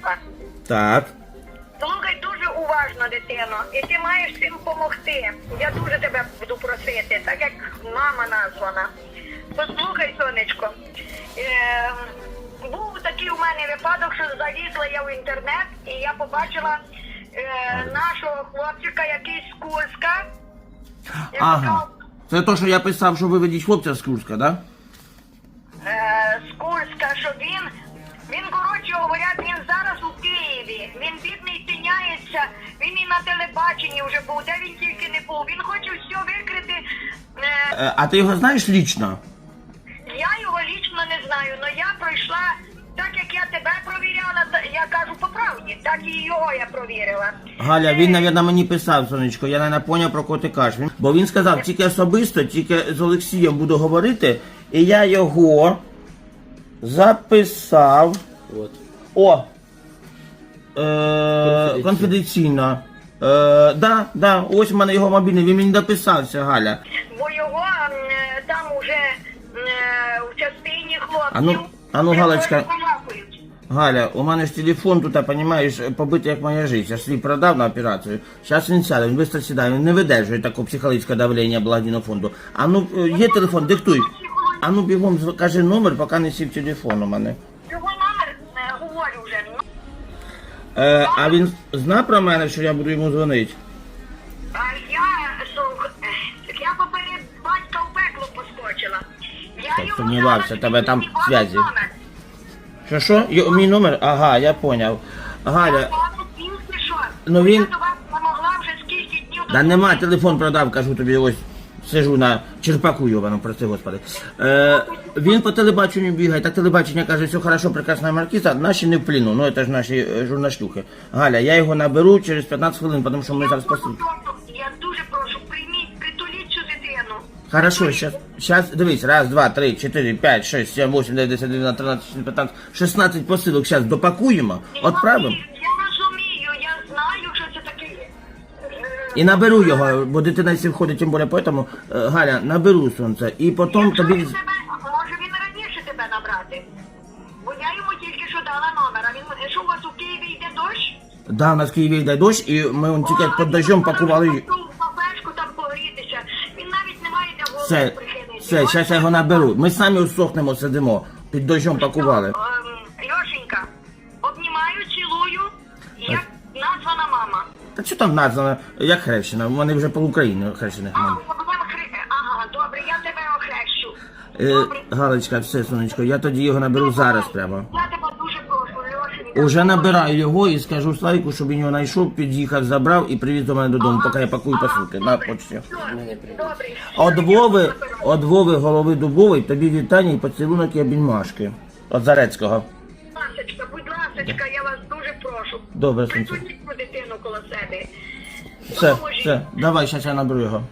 сонечка. Так. Слухай дуже уважно, дитино, і ти маєш цим допомогти. Я дуже тебе буду просити, так як мама названа. Послухай, сонечко. Е, був такий у мене випадок, що залізла я в інтернет і я побачила е, нашого хлопчика, який з Курська. Я Ага. така, Це то, що я писав, що виведіть хлопця з Курська, да? е, з Курська, що він, він, коротше говорять, він зараз у Він бідний тиняється, він і на телебаченні вже був, де він тільки не був. Він хоче все викрити. Е, Е, А ти його знаєш лічно? я його лічно не знаю, але я пройшла, так як я тебе провіряла, я кажу по правді, так і його я провірила. Галя, він, навіть, мені писав, сонечко, я не поняв, про кого ти кажеш. Він- Бо він сказав, тільки особисто, тільки з Олексієм буду говорити, і я його записав. От. О! Е, конфіденційно. Е, да, да, ось в мене його мобільний, він мені дописався, Галя. Бо його е, там уже е, в частині хлопців. А ну- а ну, Галочка. перелапують. Галя, у мене ж телефон тут, понімаєш, побитий як моя життя. Я ж свій продав на операцію. Зараз він сяде, він швидко сідає, він не видержує такого психологічного давлення благодійного фонду. А ну, е, є телефон, диктуй. А ну бігом з- кажи номер, поки не сів телефон у мене. Е, а він зна про мене, що я буду йому дзвонити? А я, слух, е, я поперед батька в пекло поскочила. Я Так, йому сумнівався, тебе там віддавала зв'язі. номер. Що що? Йо- Мій номер? Ага, я поняв. Галя. Ну, він- Я до вас не могла вже скільки днів да нема, телефон продав, кажу тобі, ось сижу на черпаку йовану, прости господи. Е, він по телебаченню бігає, так телебачення каже, все хорошо, прекрасна маркіза, наші не в пліну, ну це ж наші е, журнашлюхи. Галя, я його наберу через 15 хвилин, тому що ми зараз прошу, Я дуже прошу, прийміть, притуліть цю дитину. Хорошо, сейчас, сейчас, дивись, раз, два, три, чотири, п'ять, шесть, сім, вісім, дев'ять, десять, одинадцять, тринадцять, чотирнадцять, п'ятнадцять, шістнадцять посилок зараз допакуємо, відправимо. І наберу його, бо дитина якщо входить, тим більше поэтому, е, Галя, наберу сонце. І потім Якщо тобі... він тебе, може він раніше тебе набрати? Бо я йому тільки що дала номер, а він що у вас у Києві йде дощ? Да, у нас в Києві йде дощ, і ми он тільки під дощом пакували. Він папешку там погрітися. Він навіть не має де голову Все, прихилити. все, зараз я його наберу. Ми самі усохнемо, сидимо. Під дощом пакували. Ем, Льошенька, обнімаю, цілую, як названа мама. Та що там названо, як Хрещена? У мене вже по Україні хрещених А, мам. будемо хри... Ага, добре, я тебе охрещу. Е, Добре. Галочка, все, сонечко, я тоді його наберу зараз прямо. Я тебе дуже прошу, Льошенька. Уже набираю його і скажу Славіку, щоб він його знайшов, під'їхав, забрав і привіз до мене додому, поки я пакую посилки на почті. Добре. От Вови, от Вови голови дубової, тобі вітання і поцілунок і обіймашки. От Зарецького. Ласочка, будь ласочка, я вас дуже прошу. Добре, сонце. Все, Допоможіть. все, давай, зараз я наберу його.